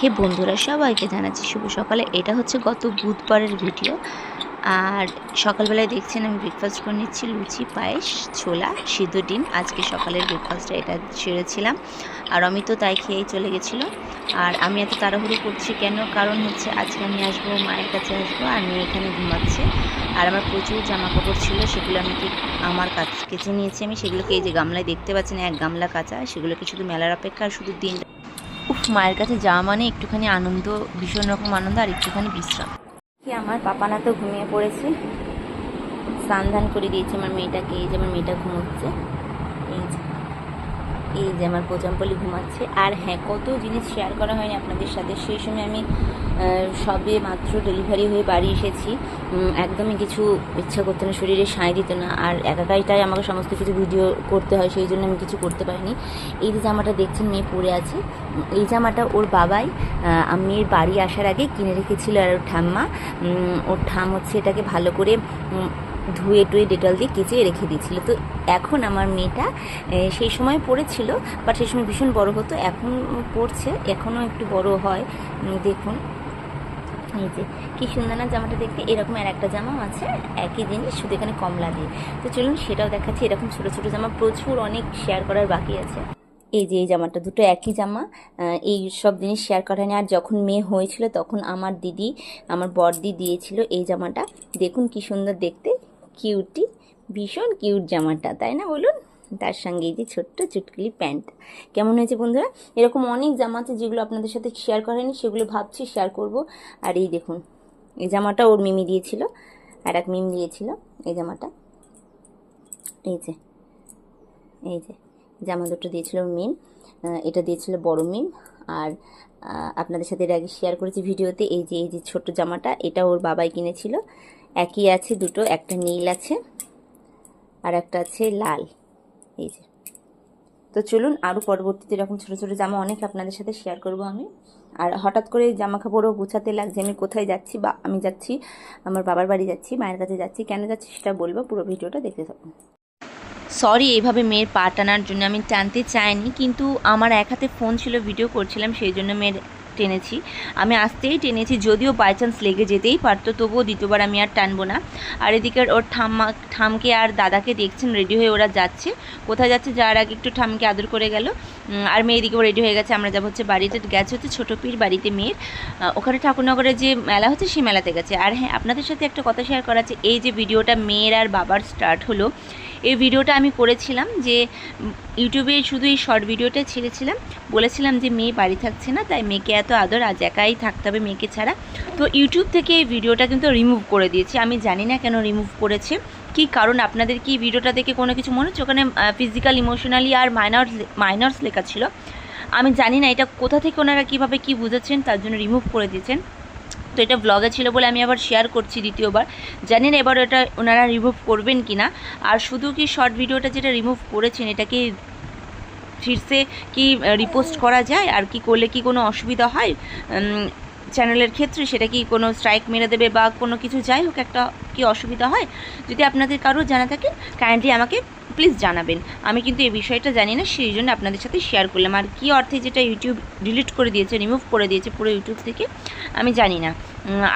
হে বন্ধুরা, সবাইকে জানাচ্ছি শুভ সকালে। এটা হচ্ছে গত বুধবারের ভিডিও। আর সকালবেলায় দেখছেন আমি ব্রেকফাস্ট করে নিচ্ছি, লুচি, পায়েস, ছোলা, সিদ্ধ ডিম। আজকে সকালের ব্রেকফাস্টটা এটা সেরেছিলাম। আর আমি তো তাই খেয়েই চলে গেছিল। আর আমি এত তাড়াহুড়ো করছি কেন? কারণ হচ্ছে আজকে আমি আসব, মায়ের কাছে আসব, আর মেয়ে এখানে ঘুমাচ্ছে। আর আমার প্রচুর জামা কাপড় ছিল, সেগুলো আমি আমার কাছ কেচে নিয়েছি আমি? সেগুলোকে এই যে গামলায় দেখতে পাচ্ছি না এক গামলা কাঁচা। সেগুলোকে শুধু মেলার অপেক্ষা আর শুধু দিন উফ, মায়ের কাছে যাওয়া মানে একটুখানি আনন্দ, ভীষণ রকম আনন্দ আর একটুখানি বিশ্রাম। কি, আমার পাপানা তো ঘুমিয়ে পড়েছে। স্নান করে দিয়েছে আমার মেয়েটাকে, এই যে আমার মেয়েটা ঘুমোচ্ছে। এই যে। এই যে আমার পোচাম্পলি ঘুমাচ্ছে। আর হ্যাঁ কত জিনিস শেয়ার করা হয়নি আপনাদের সাথে। সেই সময় আমি সবে মাত্র ডেলিভারি হয়ে বাড়ি এসেছি। একদমই কিছু ইচ্ছা করতো না, শরীরে সাঁই দিত না। আর একাকাইটাই আমাকে সমস্ত কিছু ভিডিও করতে হয়, সেই জন্য আমি কিছু করতে পারিনি। এই যে জামাটা দেখছেন, মেয়ে পরে আছে। এই জামাটা ওর বাবাই মেয়ের বাড়ি আসার আগে কিনে রেখেছিল আর ওর ঠাম্মা। ওর ঠাম হচ্ছে এটাকে ভালো করে ধুয়ে টুয়ে ডেটল দিয়ে কেচে রেখে দিয়েছিল। তো এখন আমার মেয়েটা সেই সময় পড়েছিল বাট সেই সময় ভীষণ বড় হতো, এখন পড়ছে, এখনও একটু বড় হয়। দেখুন। এই যে, কি সুন্দর না জামাটা দেখতে, এরকম আর একটা জামাও আছে, একই জিনিস, শুধু এখানে কমলা দিয়ে। তো চলুন সেটাও দেখাচ্ছি, এরকম ছোটো ছোটো জামা প্রচুর অনেক শেয়ার করার বাকি আছে। এই যে, এই জামাটা দুটো একই জামা এই সব জিনিস শেয়ার করা নেই আর যখন মেয়ে হয়েছিল, তখন আমার দিদি, আমার বড়দি দিয়েছিল এই জামাটা। দেখুন কি সুন্দর দেখতে। কিউটি ভীষণ কিউট জামাটা, তাই না বলুন? তার সঙ্গে এই যে ছোট্ট চুটকুলি প্যান্ট কেমন হয়েছে বন্ধুরা? এরকম অনেক জামা আছে যেগুলো আপনাদের সাথে শেয়ার করেনি সেগুলো ভাবছি শেয়ার করব। আর এই দেখুন, এই জামাটা ওর মিমি দিয়েছিল, আর এক মিম দিয়েছিল এই জামাটা। এই যে এই যে, জামা দুটো দিয়েছিল মিম এটা দিয়েছিল বড় মিম। আর আপনাদের সাথে এর আগে শেয়ার করেছি ভিডিওতে, এই যে এই যে ছোট্ট জামাটা, এটা ওর বাবাই কিনেছিল। একই আছে দুটো, একটা নীল আছে আর একটা আছে লাল। এই যে। তো চলুন আরও পরবর্তীতে এরকম ছোটো ছোটো জামা অনেক আপনাদের সাথে শেয়ার করব আমি। আর হঠাৎ করে জামা কাপড়ও গোছাতে লাগছে, আমি কোথায় যাচ্ছি বা আমি যাচ্ছি, আমার বাবার বাড়ি যাচ্ছি, মায়ের কাছে যাচ্ছি, কেন যাচ্ছি সেটা বলব, পুরো ভিডিওটা দেখতে থাকুন। সরি এইভাবে মেয়ের পা টানার জন্য আমি টানতে চাইনি, কিন্তু আমার এক হাতে ফোন ছিল ভিডিও করছিলাম, সেই জন্য মেয়ের টেনেছি। আমি আসতেই টেনেছি, যদিও বাই চান্স লেগে যেতেই পারতো, তবুও দ্বিতীয়বার আমি আর টানবো না। আর এদিকে ওর ঠাম্মা ঠামকে আর দাদাকে দেখছেন রেডি হয়ে ওরা যাচ্ছে। কোথায় যাচ্ছে যাওয়ার আগে একটু ঠামকে আদর করে গেল। আর মেয়ে এদিকেও রেডি হয়ে গেছে, আমরা যাব হচ্ছে বাড়িতে। গেছে হচ্ছে ছোটো পীর, বাড়িতে মেয়ের। ওখানে ঠাকুরনগরে যে মেলা হচ্ছে সেই মেলাতে গেছে। আর হ্যাঁ আপনাদের সাথে একটা কথা শেয়ার করা আছে। এই যে ভিডিওটা মেয়ের আর বাবার স্টার্ট হলো এই ভিডিওটা আমি করেছিলাম যে ইউটিউবে শুধু এই শর্ট ভিডিওটা ছেড়েছিলাম। বলেছিলাম যে, মেয়ে বাড়ি থাকছে না, তাই মেয়েকে এত আদর, আজ একাই থাকতে হবে মেয়েকে ছাড়া। তো ইউটিউব থেকে এই ভিডিওটা কিন্তু রিমুভ করে দিয়েছি। আমি জানি না কেন রিমুভ করেছে। কি কারণ? আপনাদের কি ভিডিওটা দেখে কোনো কিছু মনে হচ্ছে? ওখানে ফিজিক্যাল ইমোশনালি আর মাইনর মাইনর্স লেখা ছিল। আমি জানি না এটা কোথা থেকে ওনারা কীভাবে কি বুঝেছেন, তার জন্য রিমুভ করে দিয়েছেন। তো এটা ব্লগে ছিল বলে আমি আবার শেয়ার করছি দ্বিতীয়বার। জানেন এবার এটা ওনারা রিমুভ করবেন কি না আর শুধু কি শর্ট ভিডিওটা যেটা রিমুভ করেছেন, এটা কি ফিরসে কি রিপোস্ট করা যায়? আর কি করলে কি কোনো অসুবিধা হয়? চ্যানেলের ক্ষেত্রে সেটা কি কোনো স্ট্রাইক মেরে দেবে বা কোনো কিছু? যাই হোক, একটা কি অসুবিধা হয়? যদি আপনাদের কারও জানা থাকে কাইন্ডলি আমাকে প্লিজ জানাবেন। আমি কিন্তু এই বিষয়টা জানি না, সেই জন্য আপনাদের সাথে শেয়ার করলাম। আর কী অর্থে যেটা ইউটিউব ডিলিট করে দিয়েছে রিমুভ করে দিয়েছে পুরো ইউটিউব থেকে, আমি জানি না।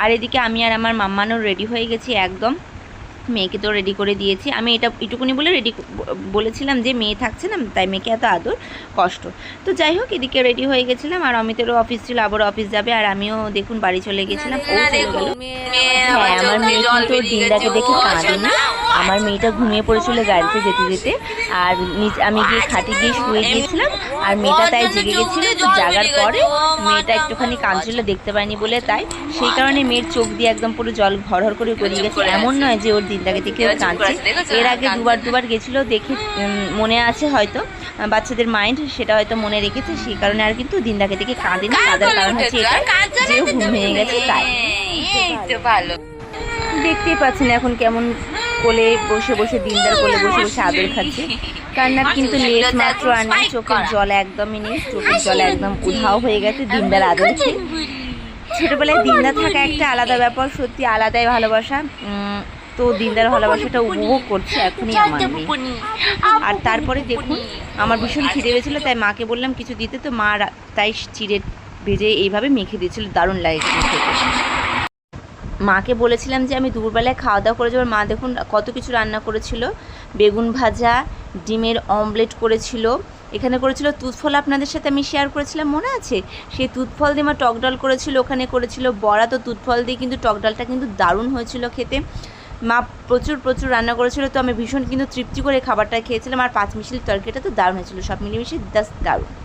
আর এদিকে আমি আর আমার মাম্মানও রেডি হয়ে গেছি একদম। মেয়েকে তো রেডি করে দিয়েছি। আমি এটা এটুকুনি বলে রেডি বলেছিলাম যে মেয়ে থাকছে না তাই মেয়েকে এত আদর কষ্ট। তো যাই হোক এদিকে রেডি হয়ে গেছিলাম আর অমিতেরও অফিস ছিল আবার অফিস যাবে আর আমিও দেখুন বাড়ি চলে গেছিলাম। ও চলে গেল। হ্যাঁ আমার মেয়ে কিন্তু দিনটাকে দেখে কাঁদেনি আমার মেয়েটা ঘুমিয়ে পড়েছিল গাড়িতে যেতে যেতে। আর আমি গিয়ে খাটে গিয়ে শুয়ে গিয়েছিলাম আর মেয়েটা তাই জেগে গেছিল তো জাগার পরে। মেয়েটা একটুখানি কাঁদছিল দেখতে পাইনি বলে তাই। সেই কারণে মেয়ের চোখ দিয়ে একদম পুরো জল ঘরহর করে গড়িয়ে গেছে। এমন নয় যে ওর দিনটাকে দেখে ও কাঁদছে। এর আগে দুবার দুবার গেছিল দেখে মনে আছে হয়তো বাচ্চাদের মাইন্ড সেটা হয়তো মনে রেখেছে। সেই কারণে আর কিন্তু দিন দিনটাকে দেখে কাঁদেনি। কাঁদার কারণ হচ্ছে এটা যে ও ঘুম ভেঙে গেছে তাই। দেখতেই পাচ্ছেন এখন কেমন কোলে বসে বসে, দিনদার কোলে বসে বসে আদর খাচ্ছে। কান্নার কিন্তু লেস মাত্র আর নেই চোখের জল একদমই নেই, চোখের জল একদম উধাও হয়ে গেছে, দিনদার আদর ছোটবেলায় দিনদার থাকা একটা আলাদা ব্যাপার, সত্যি আলাদাই ভালোবাসা। তো দিনদার ভালোবাসাটা উপভোগ করছে এখনই আমার মেয়ে। আর তারপরে দেখুন, আমার ভীষণ খিদে পেয়েছিল, তাই মাকে বললাম, কিছু দিতে? তো মা তাই চিড়ে ভেজে এইভাবে মেখে দিয়েছিল, দারুণ লাগে খেতে। মাকে বলেছিলাম যে আমি দুপুরবেলায় খাওয়া দাওয়া করে যাবার মা দেখুন কত কিছু রান্না করেছিল। বেগুন ভাজা, ডিমের অমলেট করেছিল। এখানে করেছিল তুতফল, আপনাদের সাথে আমি শেয়ার করেছিলাম, মনে আছে? সেই তুতফল দিয়ে মা টক ডাল করেছিল, ওখানে করেছিল বড়া। তো তুতফল দিয়ে কিন্তু টক ডালটা কিন্তু দারুণ হয়েছিল খেতে। মা প্রচুর প্রচুর রান্না করেছিল। তো আমি ভীষণ কিন্তু তৃপ্তি করে খাবারটা খেয়েছিলাম। আর পাঁচ মিশির তরকারিটা তো দারুণ হয়েছিল। সব মিলেমিশে জাস্ট দারুণ।